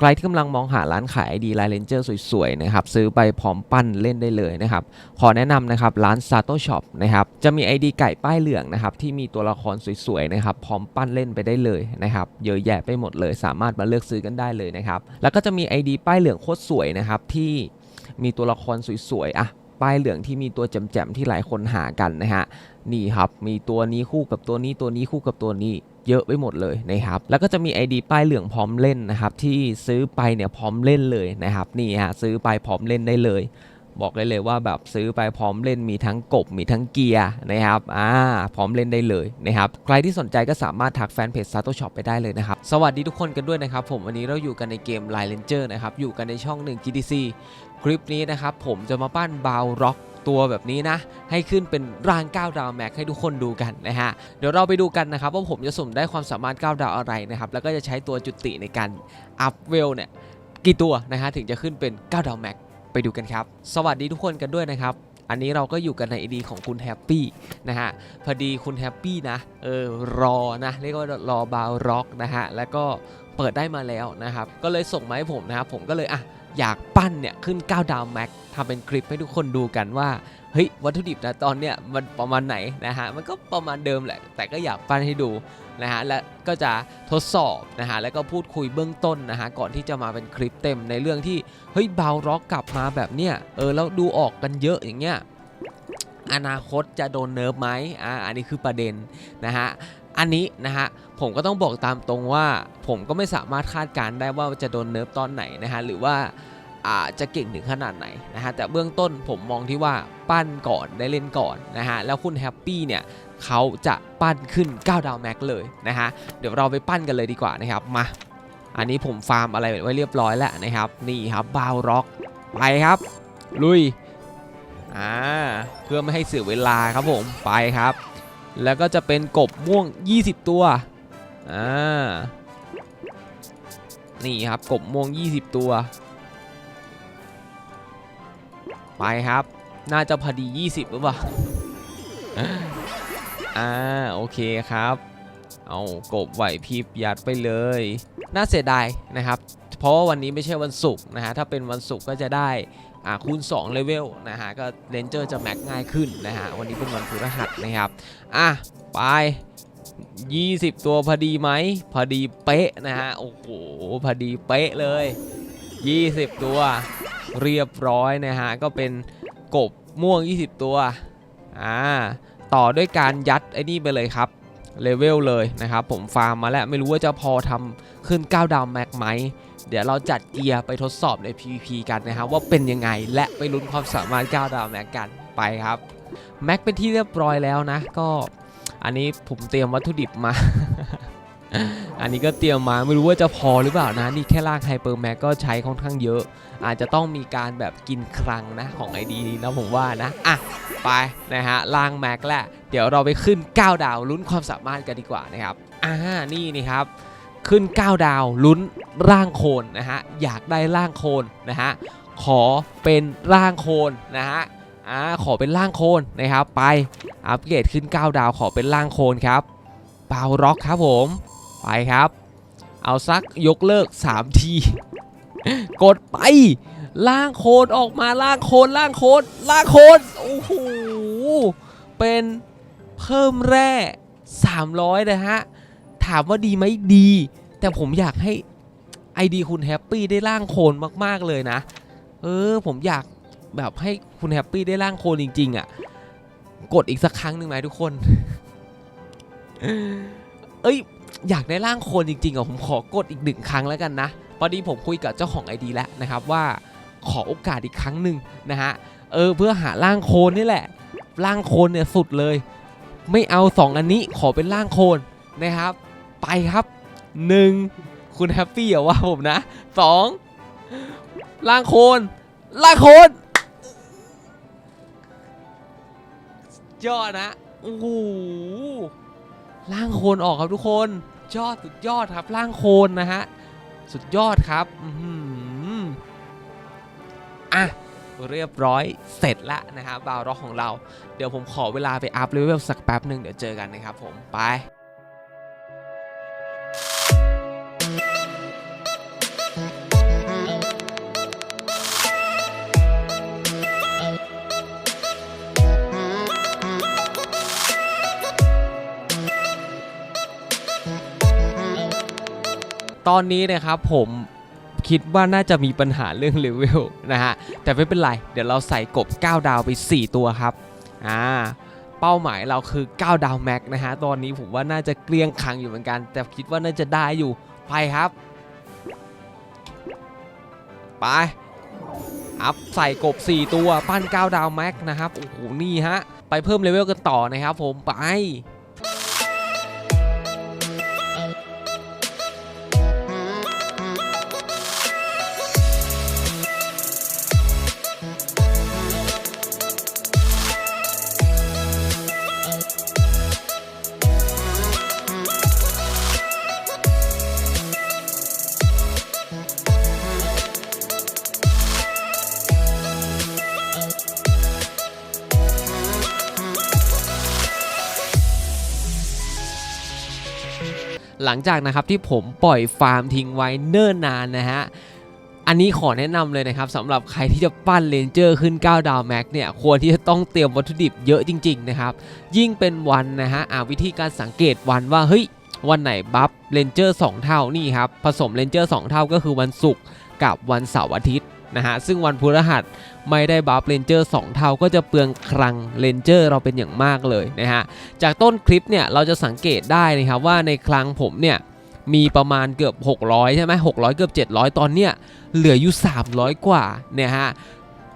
ใครที่กำลังมองหาร้านขาย ID ลายเลนเจอร์สวยๆนะครับซื้อไปพร้อมปั้นเล่นได้เลยนะครับขอแนะนำนะครับร้าน Sato Shop นะครับจะมี ID ไก่ป้ายเหลืองนะครับที่มีตัวละครสวยๆนะครับพร้อมปั้นเล่นไปได้เลยนะครับเยอะแยะไปหมดเลย สามารถมาเลือกซื้อกันได้เลยนะครับแล้วก็จะมี ID ป้ายเหลืองโคตรสวยนะครับที่มีตัวละครสวยๆอะ ป้ายเหลืองที่มีตัวแจมๆที่หลายคนหากันนะฮะนี่ครับมีตัวนี้คู่กับตัวนี้ตัวนี้คู่กับตัวนี้เยอะไปหมดเลยนะครับ แล้วก็จะมี ID ป้ายเหลืองพร้อมเล่นนะครับ ที่ซื้อไปเนี่ยพร้อมเล่นเลยนะครับ นี่ฮะซื้อไปพร้อมเล่นได้เลย บอกได้เลยว่าแบบซื้อไปพร้อมเล่นมีทั้งกบมีทั้งเกียร์นะครับอ่าพร้อมเล่นได้เลยนะครับใครที่สนใจก็สามารถทักแฟนเพจ Sato Shop ไปได้เลยนะครับสวัสดีทุกคนกันด้วยนะครับผมวันนี้เราอยู่กันในเกม Line Ranger นะครับอยู่กันในช่องหนึ่ง GDC คลิปนี้นะครับผมจะมาปั้นบาวร็อกตัวแบบนี้นะ ให้ขึ้นเป็นร่าง 9 ดาวแม็กให้ทุกคนดูกันนะฮะ เดี๋ยวเราไปดูกันนะครับว่าผมจะสุ่มได้ความสามารถ 9 ดาวอะไรนะครับ แล้วก็จะใช้ตัวจุติในการอัพเวลเนี่ยกี่ตัวนะฮะถึงจะขึ้นเป็น 9 ดาวแม็ก ไปดูกันครับ สวัสดีทุกคนกันด้วยนะครับ อันนี้เราก็อยู่กันในไอดีของคุณแฮปปี้นะฮะ พอดีคุณแฮปปี้นะ เออ รอนะ เรียกว่ารอบาวร็อกนะฮะ แล้วก็เปิดได้มาแล้วนะครับ ก็เลยส่งมาให้ผมนะครับ ผมก็เลยอะ อยากปั้นเนี่ยขึ้น 9 ดาวแม็กทำเป็นคลิปให้ทุกคนดูกันว่าเฮ้ยวัตถุดิบนะตอนเนี้ยมันประมาณไหนนะฮะมันก็ประมาณเดิมแหละ แต่ก็อยากปั้นให้ดูนะฮะและก็จะทดสอบนะฮะแล้วก็พูดคุยเบื้องต้นนะฮะก่อนที่จะมาเป็นคลิปเต็มในเรื่องที่เฮ้ยบาร็อกกลับมาแบบเนี้ยเออแล้วดูออกกันเยอะอย่างเงี้ยอนาคตจะโดนเนิร์ฟไหมอ่าอันนี้คือประเด็นนะฮะ อันนี้นะฮะผมก็ต้องบอกตามตรงว่า ผมก็ไม่สามารถคาดการได้ว่าจะโดนเนิร์ฟตอนไหนนะฮะหรือว่าอาจะเก่งถึงขนาดไหนนะฮะแต่เบื้องต้นผมมองที่ว่าปั้นก่อนได้เล่นก่อนนะฮะแล้วคุณแฮปปี้เนี่ยเขาจะปั้นขึ้น 9 ดาวแม็กเลยนะฮะเดี๋ยวเราไปปั้นกันเลยดีกว่านะครับมาอันนี้ผมฟาร์มอะไรไว้เรียบร้อยแล้วนะครับนี่ครับบาวร็อกไปครับ ลุยอ่าเพื่อไม่ให้เสียเวลาครับผมไปครับ แล้วก็จะเป็นกบม่วง 20 ตัว อ่า นี่ครับกบม่วง 20 ตัว ไปครับ น่าจะพอดี 20 หรือเปล่า อ่า โอเคครับ เอากบไหวพริบยัดไปเลย น่าเสียดายนะครับ เพราะว่าวันนี้ไม่ใช่วันศุกร์นะฮะ ถ้าเป็นวันศุกร์ก็จะได้ คูณ2เลเวลนะฮะก็เรนเจอร์จะแม็กง่ายขึ้นนะฮะวันนี้เป็นวันพฤหัสนะครับอะไป 20 ตัวพอดีไหมพอดีเป๊ะนะฮะโอ้โหพอดีเป๊ะเลย 20 ตัวเรียบร้อยนะฮะก็เป็นกบม่วง 20 ตัวอ่าต่อด้วยการยัดไอ้นี่ไปเลยครับเลเวลเลยนะครับผมฟาร์มมาแล้วไม่รู้ว่าจะพอทำขึ้น 9 ดาวแม็กไหม เดี๋ยวเราจัดเกียร์ไปทดสอบใน PVP กันนะครับว่าเป็นยังไงและไปลุ้นความสามารถ9ดาวแม็กกันไปครับแม็กเป็นที่เรียบร้อยแล้วนะ ก็อันนี้ผมเตรียมวัตถุดิบมา อันนี้ก็เตรียมมาไม่รู้ว่าจะพอหรือเปล่านะ นี่แค่ร่างไฮเปอร์แม็กก็ใช้ค่อนข้างเยอะ อาจจะต้องมีการแบบกินครังนะของไอดีนี้นะผมว่านะ อะ ไปนะฮะล่างแม็กแหละ เดี๋ยวเราไปขึ้น 9 ดาวลุ้นความสามารถกันดีกว่านะครับอ่านี่นี่ครับ ขึ้น 9 ดาวลุ้นร่างโคนนะฮะอยากได้ร่างโคนนะฮะขอเป็นร่างโคนนะฮะอ่าขอเป็นร่างโคนนะครับไปอัปเกรดขึ้น 9 ดาวขอเป็นร่างโคนครับเบาร็อกครับผมไปครับ เอาสักยกเลิก 3 ที กดไปล่างโคนออกมาล่างโคนล่างโคนล่างโคนโอ้โหเป็นเพิ่มแร่ 300 นะฮะ ถามว่าดีไหมดี แต่ผมอยากให้ ID คุณแฮปปี้ได้ล่างโคนมาก ๆ เลยนะ เออ ผมอยากแบบให้คุณแฮปปี้ได้ล่างโคนจริง ๆอะ กดอีกสักครั้งหนึ่งไหมทุกคน เอ้ย อยากได้ร่างโคนจริงๆอะผมขอกดอีกหนึ่งครั้งแล้วกันนะพอดีผมคุยกับเจ้าของ ID แล้วนะครับว่าขอโอกาสอีกครั้งหนึ่งนะฮะ เออ เพื่อหาร่างโคนนี่แหละ ร่างโคนเนี่ยสุดเลย ไม่เอา 2 อันนี้ขอเป็นร่างโคนนะครับ ไปครับ 1คุณแฮปปี้อย่าว่าผมนะ2ร่างโคนร่างโคนยอดนะโอ้โหร่างโคนออกครับทุกคนยอดสุดยอดครับร่างโคนนะฮะสุดยอดครับอื้อหืออะเรียบร้อยเสร็จละนะฮะบาวร็อกของเรา เดี๋ยวผมขอเวลาไปอัพเลเวลสักแป๊บหนึ่งเดี๋ยวเจอกันนะครับผมไป ตอนนี้นะครับผมคิดว่าน่าจะมีปัญหาเรื่องเลเวลนะฮะ แต่ไม่เป็นไร เดี๋ยวเราใส่กบ 9 ดาวไป 4 ตัวครับ อ่า เป้าหมายเราคือ 9 ดาวแม็กนะฮะ ตอนนี้ผมว่าน่าจะเกลี้ยงคังอยู่เหมือนกัน แต่คิดว่าน่าจะได้อยู่ ไปครับ ไป อัพใส่กบ 4 ตัว ปั้น 9 ดาวแม็กนะครับ โอ้โห นี่ฮะ ไปเพิ่มเลเวลกันต่อนะครับผม ไป หลังจากนะครับที่ผมปล่อยฟาร์มทิ้งไว้เนิ่นนานนะฮะอันนี้ขอแนะนำเลยนะครับสำหรับใครที่จะปั้นเลนเจอร์ขึ้น 9 ดาวแม็กเนี่ยควรที่จะต้องเตรียมวัตถุดิบเยอะจริง ๆ นะครับ ยิ่งเป็นวันนะฮะวิธีการสังเกตวันว่าเฮ้ยวันไหนบัฟเลนเจอร์2เท่านี่ครับผสมเลนเจอร์2เท่าก็คือวันศุกร์กับวันเสาร์อาทิตย์ นะฮะซึ่งวันพฤหัสไม่ได้บัฟเลนเจอร์2เท่าก็จะเปลืองคลังเลนเจอร์เราเป็นอย่างมากเลยนะฮะจากต้นคลิปเนี่ยเราจะสังเกตได้นะครับว่าในคลังผมเนี่ยมีประมาณเกือบ 600 ใช่ไหม600 เกือบ 700 ตอนเนี้ยเหลืออยู่ 300 กว่าเนี่ยฮะ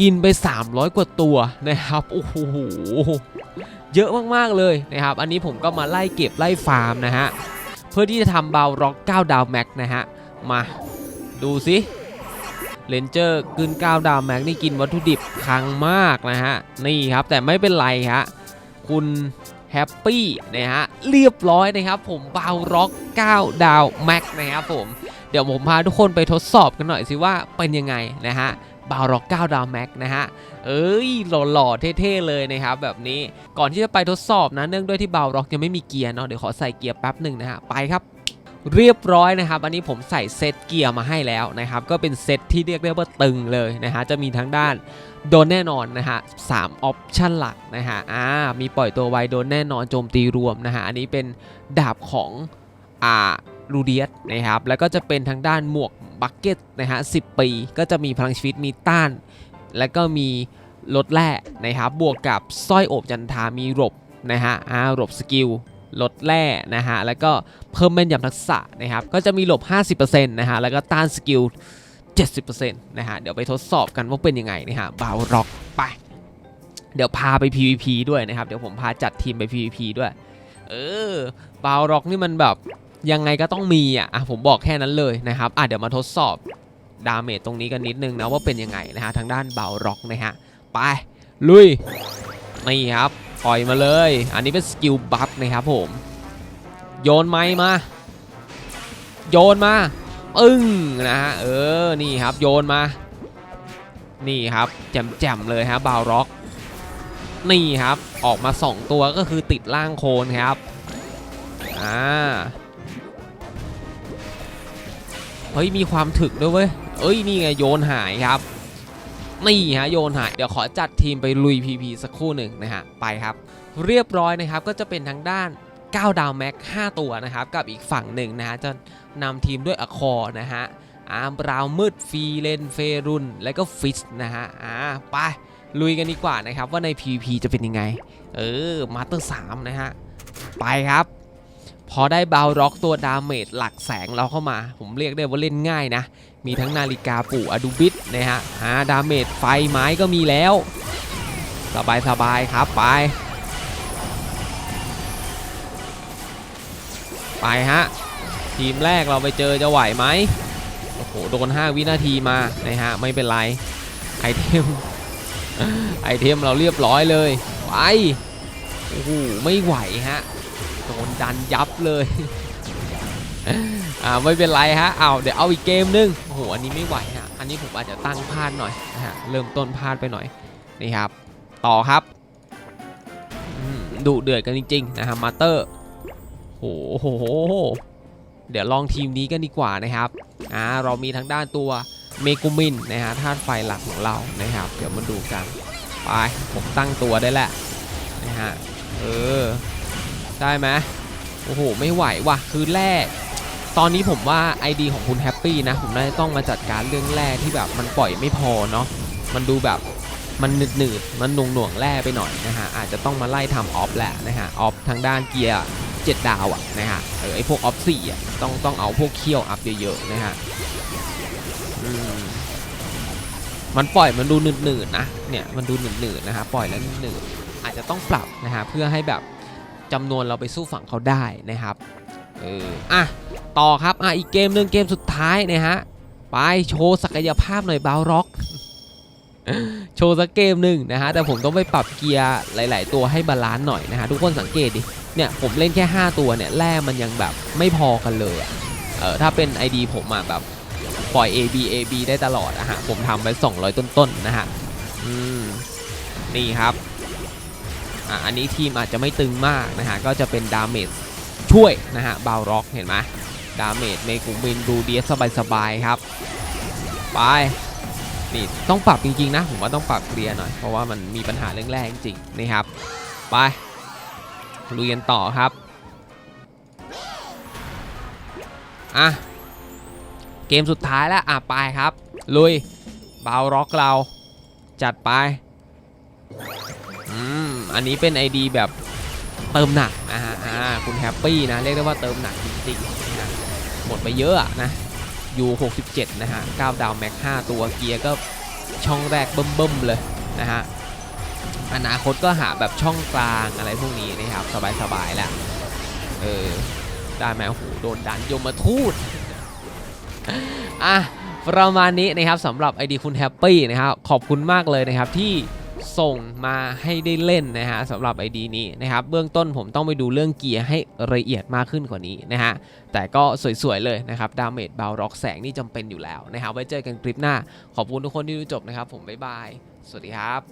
กินไป 300 กว่าตัวนะครับโอ้โหเยอะมากๆเลยนะครับอันนี้ผมก็มาไล่เก็บไล่ฟาร์มนะฮะเพื่อที่จะทำบาร็อก9ดาวแม็กนะฮะมาดูสิ เลนเจอร์กึน9ดาวแม็กนี่กินวัตถุดิบคังมากนะฮะ นี่ครับแต่ไม่เป็นไรฮะ คุณแฮปปี้นะฮะ เรียบร้อยนะครับ ผมบาวร็อก9ดาวแม็กนะครับผม เดี๋ยวผมพาทุกคนไปทดสอบกันหน่อยสิว่าเป็นยังไงนะฮะบาวร็อก9ดาวแม็กนะฮะ เอ้ยหล่อๆเท่ๆเลยนะครับ แบบนี้ก่อนที่จะไปทดสอบนะเนื่องด้วยที่บาวร็อกยังไม่มีเกียร์เนาะเดี๋ยวขอใส่เกียร์แป๊บหนึ่งนะฮะ ไปครับ เรียบร้อยนะครับ อันนี้ผมใส่เซตเกียร์มาให้แล้วนะครับ ก็เป็นเซตที่เรียกได้ว่าตึงเลยนะฮะ จะมีทั้งด้านโดนแน่นอนนะฮะสามออปชันหลักนะฮะ อ่า มีปล่อยตัวไวโดนแน่นอนโจมตีรวมนะฮะ อันนี้เป็นดาบของ อ่ารูเดียสนะครับ แล้วก็จะเป็นทางด้านหมวกบักเก็ตนะฮะ10ปี ก็จะมีพลังชีวิตมีต้าน แล้วก็มีลดแร่นะครับ บวกกับสร้อยโอบจันทามีหลบนะฮะ อ่าหลบสกิล ลดแร่นะฮะแล้วก็เพิ่มแม่นยำทักษะนะครับก็จะมีหลบ 50%นะฮะแล้วก็ต้านสกิล 70%นะฮะเดี๋ยวไปทดสอบกันว่าเป็นยังไงนะฮะบาวร็อกไป เดี๋ยวพาไป PVP ด้วยนะครับ เดี๋ยวผมพาจัดทีมไป PVP ด้วย เออบาวร็อกนี่มันแบบยังไงก็ต้องมีอะผมบอกแค่นั้นเลยนะครับอะเดี๋ยวมาทดสอบดาเมจตรงนี้กันนิดนึงนะว่าเป็นยังไงนะฮะทางด้านบาวร็อกนะฮะไปลุยนี่ครับ ปล่อยมาเลย อันนี้เป็นสกิลบัฟนะครับผม โยนไม้มา โยนมา ปึ้งนะฮะ เออ นี่ครับโยนมา นี่ครับแจ่มๆเลยครับบาวร็อก นี่ครับ ออกมา 2 ตัวก็คือติดล่างโคนครับ อ่า เฮ้ย มีความถึกด้วยเว้ย เอ้ย นี่ไงโยนหายครับ นี่ฮะโยนหายเดี๋ยวขอจัดทีมไปลุย PP สักครู่หนึ่งนะฮะไปครับ เรียบร้อยนะครับก็จะเป็นทางด้าน9ดาวแม็ก5ตัวนะครับกับอีกฝั่งหนึ่งนะฮะจะนำทีมด้วยอคอนะฮะอาร์มบราวน์มืดฟีเลนเฟรุนและก็ฟิสนะฮะอ่าไปลุยกันดีกว่านะครับว่าใน PP จะเป็นยังไง เออมาสเตอร์3นะฮะไปครับ พอได้บาวร็อกตัวดาเมจหลักแสงเราเข้ามา ผมเรียกได้ว่าเล่นง่ายนะ มีทั้งนาฬิกาปู่อดูบิทนะฮะอ่าดาเมจไฟไม้ก็มีแล้ว สบายสบายครับไป ไปฮะ ทีมแรกเราไปเจอจะไหวไหมโอ้โหโดน 5 วินาทีมานะฮะ ไม่เป็นไร ไอเทม ไอเทมเราเรียบร้อยเลย ไป โอ้โหไม่ไหวฮะโดนดันยับเลยอ่าไม่เป็นไรฮะเอาเดี๋ยวเอาอีกเกมนึงโอ้โหอันนี้ไม่ไหวฮะอันนี้ผมอาจจะตั้งพลาดหน่อยนะฮะเริ่มต้นพลาดไปหน่อยนี่ครับ ต่อครับดุเดือดกันจริงๆนะฮะมาเตอร์โอ้โหเดี๋ยวลองทีมนี้กันดีกว่านะครับอ่าเรามีทั้งด้านตัวเมกุมินนะฮะธาตุไฟหลักของเรานะครับ เดี๋ยวมาดูกันไปผมตั้งตัวได้แล้วนะฮะ เออ ได้ไหมโอ้โห ไม่ไหวว่ะ คืนแรก ตอนนี้ผมว่า ID ของคุณแฮปปี้นะ ผมน่าจะต้องมาจัดการเรื่องแร่ที่แบบมันปล่อยไม่พอเนาะ มันดูแบบมันหนืดหนืดมันหน่วงหน่วงแร่ไปหน่อยนะฮะ อาจจะต้องมาไล่ทำออฟแหละนะฮะ ออฟทางด้านเกียร์เจ็ดดาวอะนะฮะ เออไอพวกออฟสี่อะต้องต้องเอาพวกเคี่ยวอัพเยอะๆนะฮะอืมมันปล่อยมันดูหนืดหนืดๆนะ เนี่ยมันดูหนืดหนืดๆนะฮะ ปล่อยแล้วหนืดๆ อาจจะต้องปรับนะฮะเพื่อให้แบบจำนวนเราไปสู้ฝั่งเขาได้นะครับเอออะต่อครับอะอีกเกมหนึ่งเกมสุดท้ายนะฮะไปโชว์ศักยภาพหน่อยบาวร็อกโชว์สักเกมหนึ่งนะฮะแต่ผมต้องไปปรับเกียร์หลาย ๆ ตัวให้บาลานซ์หน่อยนะฮะทุกคนสังเกตดิเนี่ยผมเล่นแค่ 5 ตัวเนี่ยแร่มันยังแบบไม่พอกันเลยอะเออถ้าเป็น ID ผมอะแบบปล่อย AB AB ได้ตลอดอะฮะผมทำไป200 ต้น ๆ นะฮะอืมนี่ครับ อะอันนี้ทีมอาจจะไม่ตึงมากนะฮะก็จะเป็นดาเมจช่วยนะฮะบาวร็อกเห็นไหมดาเมจเมกุมินดูเดียสบายๆครับไปนี่ต้องปรับจริงๆนะผมว่าต้องปรับเคลียร์หน่อยเพราะว่ามันมีปัญหาเรื่องแรกจริงๆนี่ครับไปลุยกันต่อครับอะเกมสุดท้ายแล้วอะไปครับลุยบาวร็อกเราจัดไป อันนี้เป็น ID แบบเติมหนักนะฮะอ่าคุณแฮปปี้นะเรียกได้ว่าเติมหนักจริงๆนะฮะหมดไปเยอะอะนะยู67 นะฮะ 9 ดาวแม็ก 5 ตัวเกียร์ก็ช่องแรกเบิ่มๆเลยนะฮะ อนาคตก็หาแบบช่องกลางอะไรพวกนี้นะครับ สบายๆแล้วเออได้ไหมโอ้โหโดนดันยมทูตอะประมาณนี้นะครับสำหรับ ID คุณแฮปปี้นะครับขอบคุณมากเลยนะครับที่ ส่งมาให้ได้เล่นนะฮะสำหรับ ID นี้นะครับเบื้องต้นผมต้องไปดูเรื่องเกียร์ให้ละเอียดมากขึ้นกว่านี้นะฮะแต่ก็สวยๆเลยนะครับดาเมจเบาร็อกแสงนี่จำเป็นอยู่แล้วนะครับไว้เจอกันคลิปหน้าขอบคุณทุกคนที่ดูจบนะครับ ผมบ๊ายบาย สวัสดีครับ